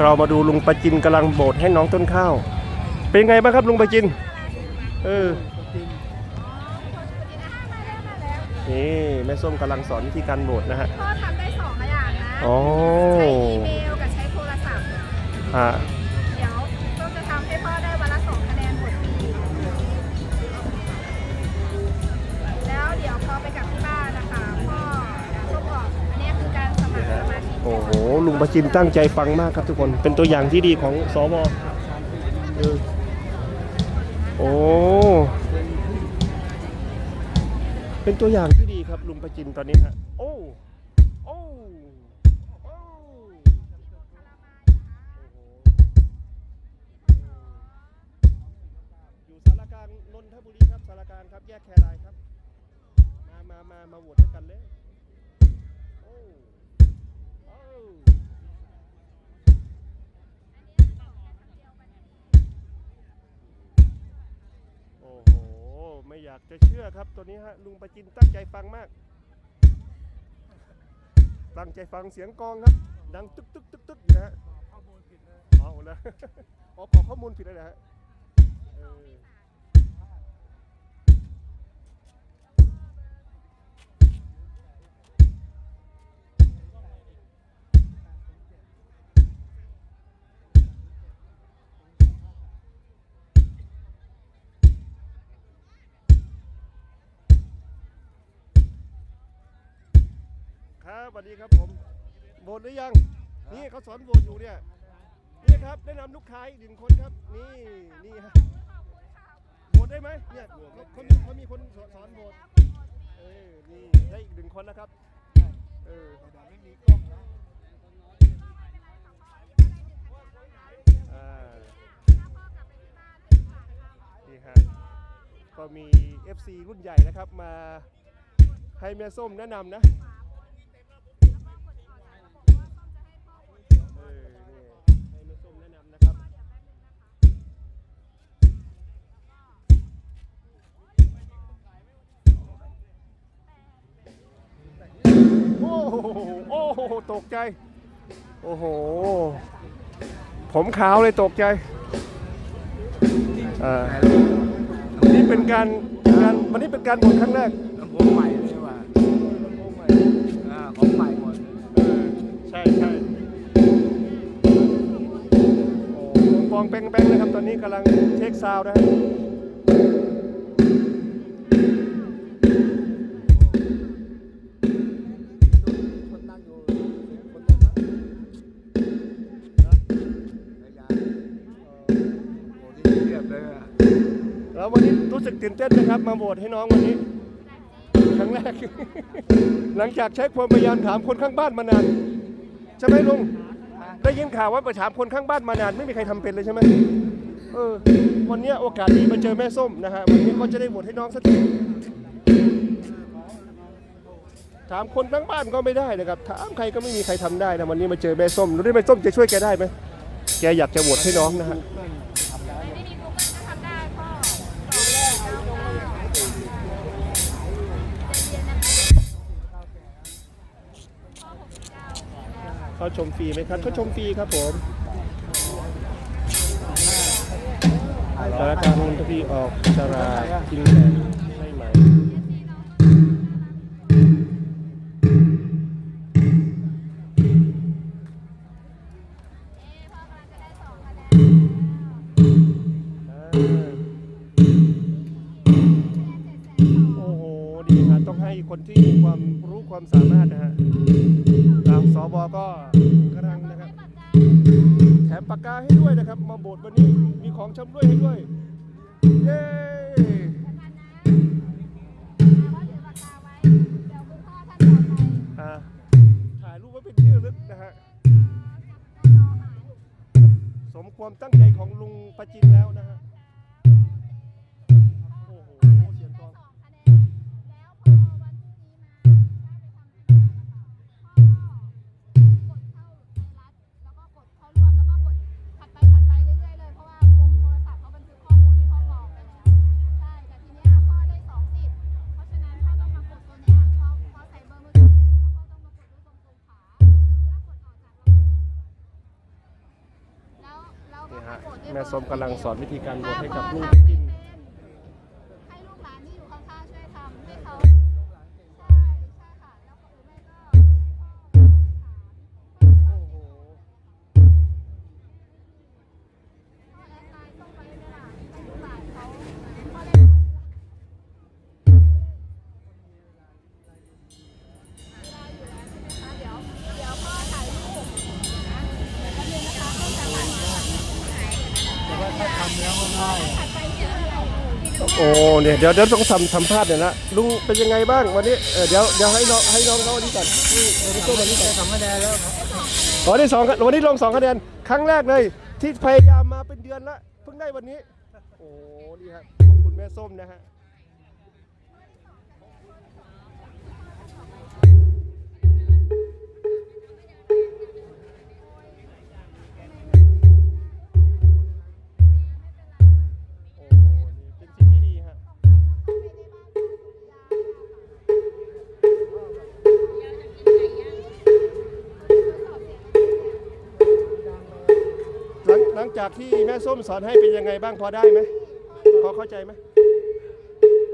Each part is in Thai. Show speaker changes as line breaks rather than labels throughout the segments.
เรามาดูลุงประจินกำลังโบดให้น้องต้นข้าว เป็นไงบ้างครับลุงประจิน เออ นี่แม่ส้มกำลังสอนวิธีการโบดนะฮะ
พ่อทำได้สองอย่างนะ
อ๋อ
ใช้อีเมลกับใช้โทรศัพท์
อ่า
จิน
ตั้งใจฟังมากครับทุกคน เป็นตัวอย่างที่ดีของสวเอโอ้เป็นตัวอย่างที่ดีครับลุงประจินตอนนี้ฮะโอ้โอ้โออยู่สารกลางนนทบุรีครับสารกลางครับแยกแครายครับ มามามามาโหวตด้วยกันเลยโอ้ากจะเชื่อครับตัวนี้ฮะลุงประจินตั้งใจฟังมาก ตั้งใจฟังเสียงกองครับ ดังตึกตึกตึกตึกอยู่นะฮะเอาละอ๋อบอกข้อมูลผิดเลยนะฮะ ครับสวัสดีครับผมโหวตหรือยัง นี่เขาสอนโหวตอยู่เนี่ยนี่ครับแนะนำลูกค้าอีกหนึ่งคนครับ นี่นี่ฮะโหวตได้ไหมเนี่ยคนเขามีคนสอนโหวตเออนี่ได้อีกหนึ่งคนแล้วครับเอออ่านี่ฮะก็มี FC รุ่นใหญ่นะครับมาให้แม่ส้มแนะนำนะ ตกใจ โอ้โห ผมขาวเลยตกใจอ่าวันนี้เป็นการการวันนี้เป็นการบวชครั้งแรก
ลำโพงใหม่เลยว่ะอ่าของใหม่หมด
เออใช่ใช่โอ้ปองแป้งแป้งนะครับ ตอนนี้กำลังเช็คซาวด์นะฮะ แล้ววันนี้รู้สึกตื่นเต้นนะครับ มาโหวตให้น้องวันนี้ ครั้งแรก หลังจากใช้ความพยายามถามคนข้างบ้านมานานใช่ไหมลุงได้ยินข่าวว่าไปถามคนข้างบ้านมานานไม่มีใครทำเป็นเลยใช่ไหมเออวันนี้โอกาสดีมาเจอแม่ส้มนะฮะวันนี้ก็จะได้โหวตให้น้องสักทีถามคนทั้งบ้านก็ไม่ได้นะครับถามใครก็ไม่มีใครทำได้นะวันนี้มาเจอแม่ส้มรู้ได้แม่ส้มจะช่วยแกได้ไหมแกอยากจะโหวตให้น้องนะฮะ
เขา
ชมฟรีไหมครับเขาชมฟรีครับผมสารการนทพีออกสรากินแดงใช่ไหม่โอ้โหดีครับต้องให้คนที่มีความรู้ความสามารถนะฮะ ทางสบก็กำลังนะครับแถมปากกาให้ด้วยนะครับ มาโบสวันนี้มีของชำร่วยให้ด้วย เย้อ่าถ่ายรูปไว้เป็นที่ระลึกนะฮะสมความตั้งใจของลุงประจินแล้วนะฮะ แม่สมกำลังสอนวิธีการบวชให้กับลุง
ถ้าพ่อ
จิน โอ้
เนี่ยเดี๋ยวเดี๋ยวต้อง
ทำ
สัมภาษณ์เน่อยนะลุงเป็นยังไงบ้างวันนี้เออเดี๋ยวเดี๋ยวให้น้องให้น้องเขาวันนี้ก่อนนี่วันนี้ตัววันนี้ก่อน
สองคะแนนแล้วครับ
วันนี้สองวันนี้ลงสองคะแนนครั้งแรกเลยที่พยายามมาเป็นเดือนละเพิ่งได้วันนี้ โอ้นี่ครับขอบคุณแม่ส้มนะฮะ จากที่แม่ส้มสอนให้เป็นยังไงบ้างพอได้ไหมพอเข้าใจไหม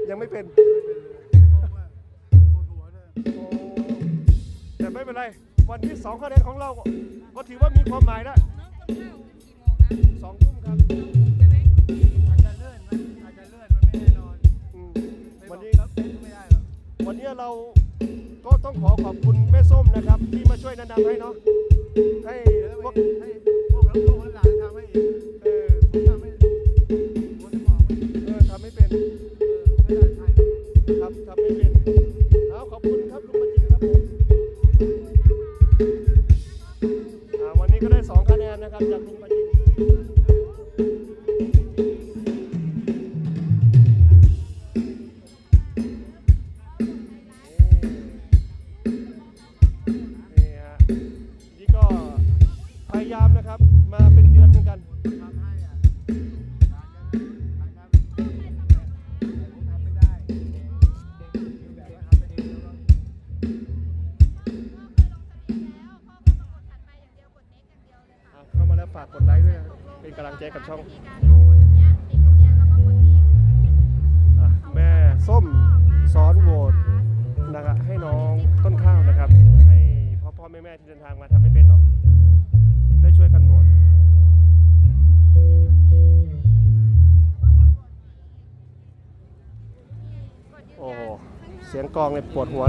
ยังไม่เป็น
ปวดหัวเลย
โอ้แต่ไม่เป็นไร วันที่สองคะแนนของเรา ก็ถือว่ามีความหมายแล้วสองทุ่มครับ
อาจจะเลื่อนมันอาจจะเลื่อนมันไม่แน่นอน
อืม
ไม่
วัน
บอก
นี้
ครับเป็นไม่ได้หรอก
วันนี้เราก็ต้องขอขอบคุณแม่ส้มนะครับ ที่มาช่วยแนะนำให้เนาะให้
เดี๋ยว
พวก
ไปให้ำ
ลัง
ใจกับ
ช่อง
แล้วก็กดนี้
อะแม่ส้มสอนโหวตนะครับให้น้องต้นข้าวนะครับ ให้พ่อพ่อแม่แม่ที่เดินทางมาทำไม่เป็นหรอกได้ช่วยกันโหวตโอ้เสียงกองเนี่ยปวดหัว